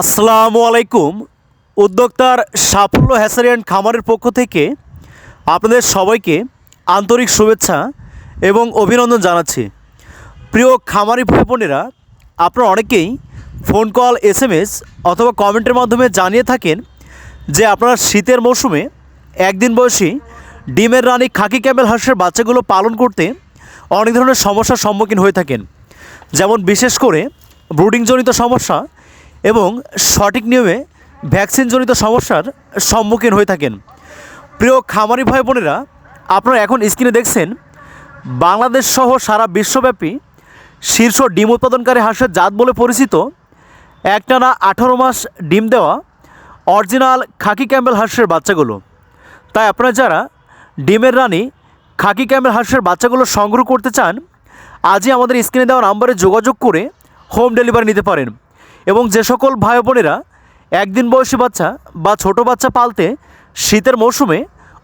আসসালামু আলাইকুম, উদ্যোক্তার সাফল্য হ্যাসারি অ্যান্ড খামারের পক্ষ থেকে আপনাদের সবাইকে আন্তরিক শুভেচ্ছা এবং অভিনন্দন জানাচ্ছি। প্রিয় খামারি ভাই বোনেরা, আপনারা অনেকেই phone call S M S অথবা কমেন্টের মাধ্যমে জানিয়ে থাকেন যে আপনারা শীতের মৌসুমে একদিন বয়সী ডিমের রানী খাকি ক্যামেল হাঁসের বাচ্চাগুলো পালন করতে অনেক ধরনের সমস্যার সম্মুখীন হয়ে থাকেন। যেমন বিশেষ করে ব্রুডিংজনিত সমস্যা এবং সঠিক নিয়মে ভ্যাকসিনজনিত সমস্যার সম্মুখীন হয়ে থাকেন। প্রিয় খামারি ভাই বোনেরা, আপনারা এখন স্ক্রিনে দেখছেন, বাংলাদেশ সহ সারা বিশ্বব্যাপী শীর্ষ ডিম উৎপাদনকারী হাঁসের জাত বলে পরিচিত একটানা আঠারো মাস ডিম দেওয়া অরিজিনাল খাকি ক্যাম্বেল হাঁসের বাচ্চাগুলো। তাই আপনারা যারা ডিমের রানী খাকি ক্যাম্বেল হাঁসের বাচ্চাগুলো সংগ্রহ করতে চান, আজই আমাদের স্ক্রিনে দেওয়া নাম্বারে যোগাযোগ করে হোম ডেলিভারি নিতে পারেন। এবং যে সকল ভাই বোনেরা একদিন বয়সী বাচ্চা বা ছোট বাচ্চা পালতে শীতের মৌসুমে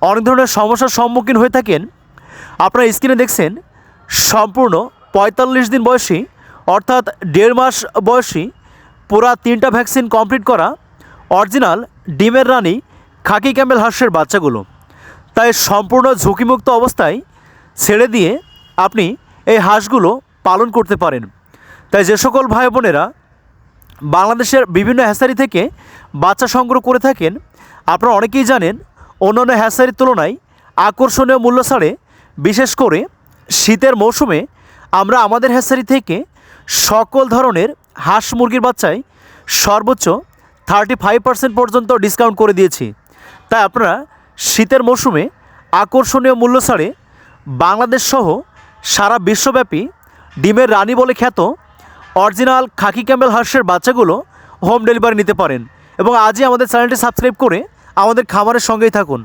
অনেক ধরনের সমস্যার সম্মুখীন হয়ে থাকেন। আপনারা স্ক্রিনে দেখছেন, সম্পূর্ণ পঁয়তাল্লিশ দিন বয়সী, অর্থাৎ দেড় মাস বয়সী, পুরা তিনটা ভ্যাকসিন কমপ্লিট করা অরিজিনাল ডিমের রানী খাকি ক্যামেল হাঁসের বাচ্চাগুলো। তাই সম্পূর্ণ ঝুঁকিমুক্ত অবস্থায় ছেড়ে দিয়ে আপনি এই হাঁসগুলো পালন করতে পারেন। তাই যে সকল ভাই বোনেরা বাংলাদেশের বিভিন্ন হ্যাসারি থেকে বাচ্চা সংগ্রহ করে থাকেন। আপনারা অনেকেই জানেন, অন্যান্য হ্যাসারির তুলনায় আকর্ষণীয় মূল্য ছাড়ে। বিশেষ করে শীতের মৌসুমে আমরা আমাদের হ্যাসারি থেকে সকল ধরনের হাঁস মুরগির বাচ্চায় সর্বোচ্চ থার্টি ফাইভ পার্সেন্ট পর্যন্ত ডিসকাউন্ট করে দিয়েছি। তাই আপনারা শীতের মৌসুমে আকর্ষণীয় মূল্য ছাড়ে বাংলাদেশ সহ সারা বিশ্বব্যাপী ডিমের রানী বলে খ্যাত অরিজিনাল খাকি ক্যাম্বেল হার্সের বাচ্চাগুলো হোম ডেলিভারি নিতে পারেন। এবং আজই আমাদের চ্যানেলটি সাবস্ক্রাইব করে আমাদের খাবারের সঙ্গেই থাকুন।